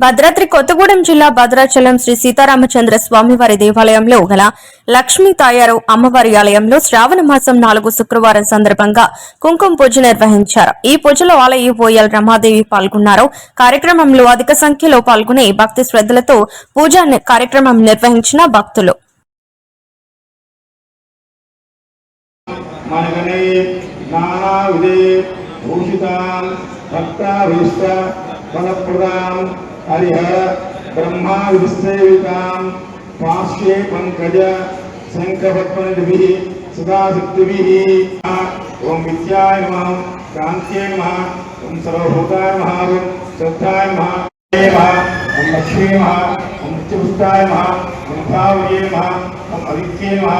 భద్రాద్రి కొత్తగూడెం జిల్లా భద్రాచలం శ్రీ సీతారామచంద్ర స్వామివారి దేవాలయంలో గల లక్ష్మీ తాయారు అమ్మవారి ఆలయంలో శ్రావణ మాసం నాలుగు శుక్రవారం సందర్భంగా కుంకుమ పూజ నిర్వహించారు. ఈ పూజలో ఆలయ పోయల్ రమాదేవి పాల్గొన్నారు. కార్యక్రమంలో అధిక సంఖ్యలో పాల్గొని భక్తి శ్రద్ధలతో పూజా కార్యక్రమం నిర్వహించిన భక్తులు. భూషిత फलप्रदाम् हरिः ब्रह्मा विश्वसेविकां पार्श्वे पङ्कज शङ्खपद्मनिभिः सदाशक्तिभिः ॐ विद्याय नमः कान्त्यै नमः ॐ सर्वभूताय नमः ॐ श्रद्धाय नमः ॐ लक्ष्मी नमः ॐ नित्यपुष्टाय नमः ॐ भावर्ये नमः ॐ अविद्ये नमः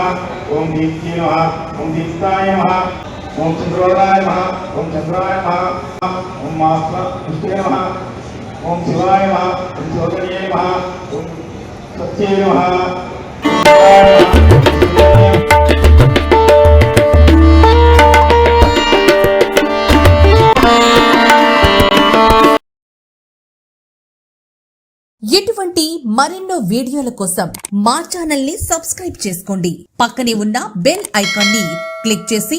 ॐ दीप्त्ये नमः ॐ दीप्ताय नमः ఓం చంద్రోదాయ నమః. ఓం చంద్రాయ నమః. ఓం మాస్త పుష్టే నమః. ఓం శివాయ నమః. ఓం శివకర్యే నమః. ఓం సత్యే నమః. ఇటువంటి మరెన్నో వీడియోల కోసం మా ఛానల్ని సబ్స్క్రైబ్ చేసుకోండి. పక్కనే ఉన్న బెల్ ఐకాన్ని క్లిక్ చేసి